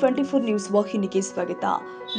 TV twenty four news ವಾಹಿನಿಗೆ ಸ್ವಾಗತ.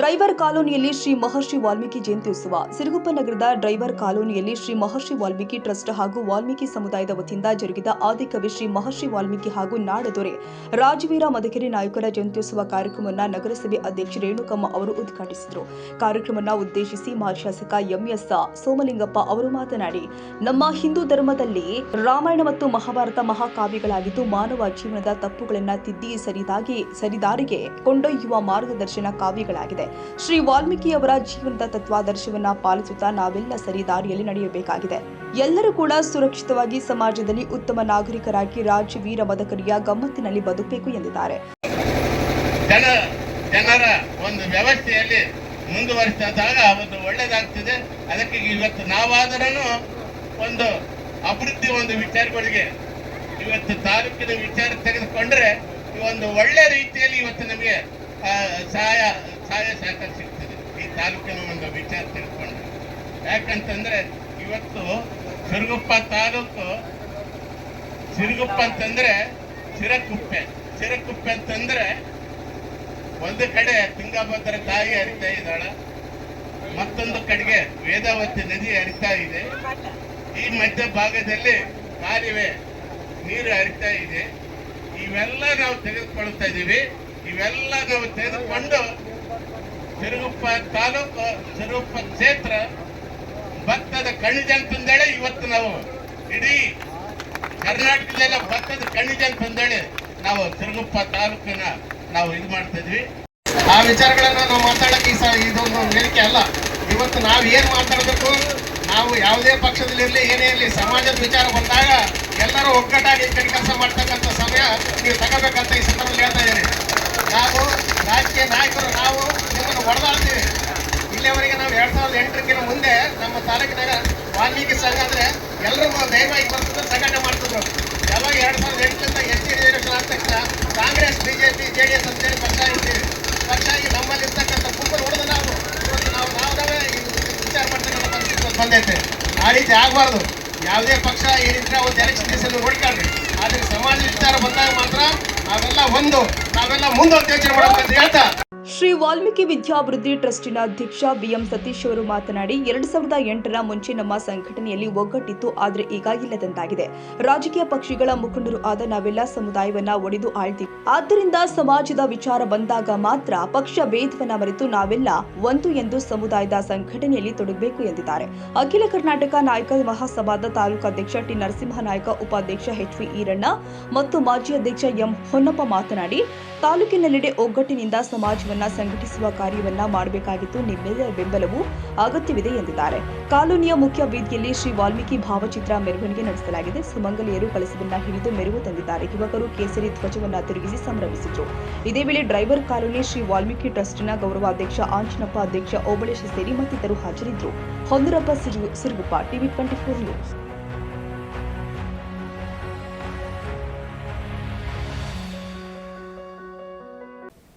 Driver ಕಾಲೋನಿಯಲ್ಲಿ ಶ್ರೀ ಮಹರ್ಷಿ ವಾಲ್ಮೀಕಿ ಜಯಂತಿ ಉತ್ಸವ. ಸಿರುಗುಪ್ಪ ನಗರದ ಡ್ರೈವರ್ ಕಾಲೋನಿಯಲ್ಲಿ ಶ್ರೀ ಮಹರ್ಷಿ ವಾಲ್ಮೀಕಿ ಟ್ರಸ್ಟ್ ಹಾಗೂ ವಾಲ್ಮೀಕಿ ಸಮುದಾಯದ ವತಿಯಿಂದ ಜರುಗಿದ ಆದಿಕವಿ ಶ್ರೀ ಮಹರ್ಷಿ ವಾಲ್ಮೀಕಿ ಹಾಗೂ ನಾಡದೊರೆ ರಾಜವೀರ ಮದಕರಿ ನಾಯಕರ ಜಯಂತ್ಯುತ್ಸವ ಕಾರ್ಯಕ್ರಮವನ್ನು ನಗರಸಭೆ ಅಧ್ಯಕ್ಷ ರೇಣುಕಮ್ಮ ಅವರು ಉದ್ಘಾಟಿಸಿದರು. ಕಾರ್ಯಕ್ರಮವನ್ನು ಉದ್ದೇಶಿಸಿ ಮಾಜಿ ಶಾಸಕ ಎಂಎಸ್ ಸೋಮಲಿಂಗಪ್ಪ ಅವರು ಮಾತನಾಡಿ, ನಮ್ಮ ಹಿಂದೂ ಧರ್ಮದಲ್ಲಿ ರಾಮಾಯಣ ಮತ್ತು ಮಹಾಭಾರತ ಮಹಾಕಾವ್ಯಗಳಾಗಿದ್ದು ಮಾನವ ಜೀವನದ ತಪ್ಪುಗಳನ್ನು ತಿದ್ದಿ ಸರಿದಾಗಿ, ಸರಿದಾರಿಗೆ ಕೊಂಡೊಯ್ಯುವ ಮಾರ್ಗದರ್ಶನ ಕಾವ್ಯಗಳಾಗಿದೆ. ಶ್ರೀ ವಾಲ್ಮೀಕಿಯವರ ಜೀವನದ ತತ್ವಾದರ್ಶವನ್ನ ಪಾಲಿಸುತ್ತಾ ನಾವೆಲ್ಲ ಸರಿ ದಾರಿಯಲ್ಲಿ ನಡೆಯಬೇಕಾಗಿದೆ. ಎಲ್ಲರೂ ಕೂಡ ಸುರಕ್ಷಿತವಾಗಿ ಸಮಾಜದಲ್ಲಿ ಉತ್ತಮ ನಾಗರಿಕರಾಗಿ ರಾಜವೀರ ಮದಕರಿಯ ಗಮ್ಮತ್ತಿನಲ್ಲಿ ಬದುಕಬೇಕು ಎಂದಿದ್ದಾರೆ. ಜನ, ಜನರ ಒಂದು ವ್ಯವಸ್ಥೆಯಲ್ಲಿ ಮುಂದುವರಿಸಿದಾಗ ಒಂದು ಒಳ್ಳೇದಾಗ್ತದೆ. ಅದಕ್ಕೆ ಇವತ್ತು ನಾವಾದರೂ ಒಂದು ಅಭಿವೃದ್ಧಿ ಒಂದು ವಿಚಾರಗಳಿಗೆ ಇವತ್ತು ತಾಲೂಕಿನ ವಿಚಾರ ತೆಗೆದುಕೊಂಡ್ರೆ ಒಂದು ಒಳ್ಳೆ ರೀತಿಯಲ್ಲಿ ಇವತ್ತು ನಮಗೆ ಸಹಾಯ ಸಹಾಯ ಸಹಕಾರ ಸಿಗ್ತದೆ. ಈ ತಾಲೂಕಿನ ಒಂದು ವಿಚಾರ ತಿಳ್ಕೊಂಡು ಯಾಕಂತಂದ್ರೆ ಇವತ್ತು ಸಿರುಗುಪ್ಪ ತಾಲೂಕು, ಸಿರುಗುಪ್ಪ ಅಂತಂದ್ರೆ ಸಿರಕುಪ್ಪೆ ಸಿರಕುಪ್ಪೆ ಅಂತಂದ್ರೆ ಒಂದು ಕಡೆ ತುಂಗಭದ್ರ ತಾಯಿ ಹರಿತಾ ಇದ್ದಾಳ, ಮತ್ತೊಂದು ಕಡೆಗೆ ವೇದಾವತಿ ನದಿ ಹರಿತಾ ಇದೆ. ಈ ಮಧ್ಯ ಭಾಗದಲ್ಲಿ ಕಾಲುವೆ ನೀರು ಹರಿತಾ ಇದೆ. ಇವೆಲ್ಲ ನಾವು ತೆಗೆದುಕೊಳ್ತಾ ಇದ್ದೀವಿ. ಇವೆಲ್ಲ ನಾವು ತೆಗೆದುಕೊಂಡು ಸಿರುಗುಪ್ಪ ತಾಲೂಕು ಸಿರುಗುಪ್ಪ ಕ್ಷೇತ್ರ, ಭತ್ತದ ಖನಿಜ ಅಂತಂದೇಳಿ ಇವತ್ತು ನಾವು ಇಡೀ ಕರ್ನಾಟಕದಲ್ಲ ಭತ್ತದ ಖನಿಜ ಅಂತಂದೇಳಿ ನಾವು ಸಿರುಗುಪ್ಪ ತಾಲೂಕಿನ ನಾವು ಇದು ಮಾಡ್ತಾ ಇದ್ವಿ ಆ ವಿಚಾರಗಳನ್ನ ನಾವು ಮಾತಾಡಕ್ಕೆ ಈ ಇದೊಂದು ವೇದಿಕೆ ಅಲ್ಲ. ಇವತ್ತು ನಾವು ಏನ್ ಮಾತಾಡಬೇಕು? ನಾವು ಯಾವುದೇ ಪಕ್ಷದಲ್ಲಿರಲಿ ಏನೇ ಇರಲಿ, ಸಮಾಜದ ವಿಚಾರ ಬಂದಾಗ ಎಲ್ಲರೂ ಒಗ್ಗಟ್ಟಾಗಿ ಕಡೆ ಕೆಲಸ ಮಾಡ್ತಕ್ಕಂಥ ಸಮಯ ನೀವು ತಗೋಬೇಕಂತ ಈ ಸಂದರ್ಭದಲ್ಲಿ ಹೇಳ್ತಾ ಇದ್ದೀನಿ. ನಾವು ರಾಜಕೀಯ ನಾಯಕರು, ನಾವು ನಿಮ್ಮನ್ನು ಹೊಡೆದಾಡ್ತೀವಿ. ಇಲ್ಲಿಯವರೆಗೆ ನಾವು ಎರಡು ಸಾವಿರದ ಎಂಟರಕ್ಕಿಂತ ಮುಂದೆ ನಮ್ಮ ತಾಲೂಕಿನಾಗ ವಾಲ್ಮೀಕಿ ಸಂಘ ಅಂದರೆ ಎಲ್ಲರೂ ದಯವಾಗಿ ಬರ್ತದೆ ಸಂಘಟನೆ ಮಾಡ್ತಿದ್ರು. ಯಾವಾಗ ಎರಡ್ ಸಾವಿರದ ಎಂಟರಿಂದ ಎಸ್ ಟಿ ರಿಸರ್ವೇಷನ್ ಆದ ತಕ್ಷಣ Congress, BJP J D S ಅಂತೇಳಿ ಪಕ್ಷ ಆಗಿದ್ದೀವಿ ಪಕ್ಷ ಆಗಿ ನಮ್ಮಲ್ಲಿ ಇರ್ತಕ್ಕಂಥ ಗುಂಪು ಹೊಡೆದು ನಾವು. ನಾವು ನಾವು ವಿಚಾರ ಮಾಡ್ತಕ್ಕಂಥ ಪರಿಸ್ಥಿತಿ ಬಂದೈತೆ. ಆ ರೀತಿ ಆಗಬಾರ್ದು. ಯಾವುದೇ ಪಕ್ಷ ಏನಿದ್ರೆ ಒಂದು ಎಲೆಕ್ಷನ್ ದಿವಸದಲ್ಲಿ ನೋಡ್ಕೊಳ್ರಿ ಆದ್ರೆ ಸಮಾಜ ವಿಚಾರ ಬಂದಾಗ ಮಾತ್ರ ನಾವೆಲ್ಲ ಒಂದು, ನಾವೆಲ್ಲ ಮುಂದೆ ಯೋಚನೆ ಮಾಡಬೇಕಂತ ಹೇಳ್ತಾ ಶ್ರೀ ವಾಲ್ಮೀಕಿ ವಿದ್ಯಾಭಿವೃದ್ಧಿ ಟ್ರಸ್ಟಿನ ಅಧ್ಯಕ್ಷ ಬಿಎಂ ಸತೀಶ್ ಅವರು ಮಾತನಾಡಿ, ಎರಡ್ ಸಾವಿರದ ಎಂಟರ ಮುಂಚೆ ನಮ್ಮ ಸಂಘಟನೆಯಲ್ಲಿ ಒಗ್ಗಟ್ಟಿತ್ತು, ಆದರೆ ಈಗ ಇಲ್ಲದಂತಾಗಿದೆ. ರಾಜಕೀಯ ಪಕ್ಷಗಳ ಮುಖಂಡರು ಆದ ನಾವೆಲ್ಲ ಸಮುದಾಯವನ್ನ ಒಡೆದು ಆಳ್ತೀವಿ ಆದ್ದರಿಂದ ಸಮಾಜದ ವಿಚಾರ ಬಂದಾಗ ಮಾತ್ರ ಪಕ್ಷ ಭೇದವನ್ನ ಮರೆತು ನಾವೆಲ್ಲ ಒಂದು ಎಂದು ಸಮುದಾಯದ ಸಂಘಟನೆಯಲ್ಲಿ ತೊಡಗಬೇಕು ಎಂದಿದ್ದಾರೆ. ಅಖಿಲ ಕರ್ನಾಟಕ ನಾಯಕ ಮಹಾಸಭಾದ ತಾಲೂಕು ಅಧ್ಯಕ್ಷ ಟಿ ನರಸಿಂಹ ನಾಯಕ ಉಪಾಧ್ಯಕ್ಷ ಎಚ್ ವಿ ಈರಣ್ಣ ಮತ್ತು ಮಾಜಿ ಅಧ್ಯಕ್ಷ ಎಂ ಹೊನ್ನಪ್ಪ ಮಾತನಾಡಿ, ತಾಲೂಕಿನೆಲ್ಲೆಡೆ ಒಗ್ಗಟ್ಟಿನಿಂದ ಸಮಾಜವನ್ನ ಸಂಘಟಿಸುವ ಕಾರ್ಯವನ್ನ ಮಾಡಬೇಕಾಗಿತ್ತು. ನಿಮ್ಮೆಲ್ಲರ ಬೆಂಬಲವು ಅಗತ್ಯವಿದೆ ಎಂದಿದ್ದಾರೆ. ಕಾಲೋನಿಯ ಮುಖ್ಯ ಬೀದಿಯಲ್ಲಿ ಶ್ರೀ ವಾಲ್ಮೀಕಿ ಭಾವಚಿತ್ರ ಮೆರವಣಿಗೆ ನಡೆಸಲಾಗಿದೆ. ಸುಮಂಗಲಿಯರು ಕಳಸವನ್ನ ಹಿಡಿದು ಮೆರವು ತಂದಿದ್ದಾರೆ. ಯುವಕರು ಕೇಸರಿ ಧ್ವಜವನ್ನ ತಿರುಗಿಸಿ ಸಂಭ್ರಮಿಸಿದ್ರು. ಇದೇ ವೇಳೆ ಡ್ರೈವರ್ ಕಾಲೋನಿ ಶ್ರೀ ವಾಲ್ಮೀಕಿ ಟ್ರಸ್ಟ್ನ ಗೌರವಾಧ್ಯಕ್ಷ ಆಂಜನಪ್ಪ ಅಧ್ಯಕ್ಷ ಓಬಳೇಶ ಸೇರಿ ಮತ್ತಿತರರು ಹಾಜರಿದ್ದರು Hondarappa ಸಿರು- Siruguppa, TV twenty four news.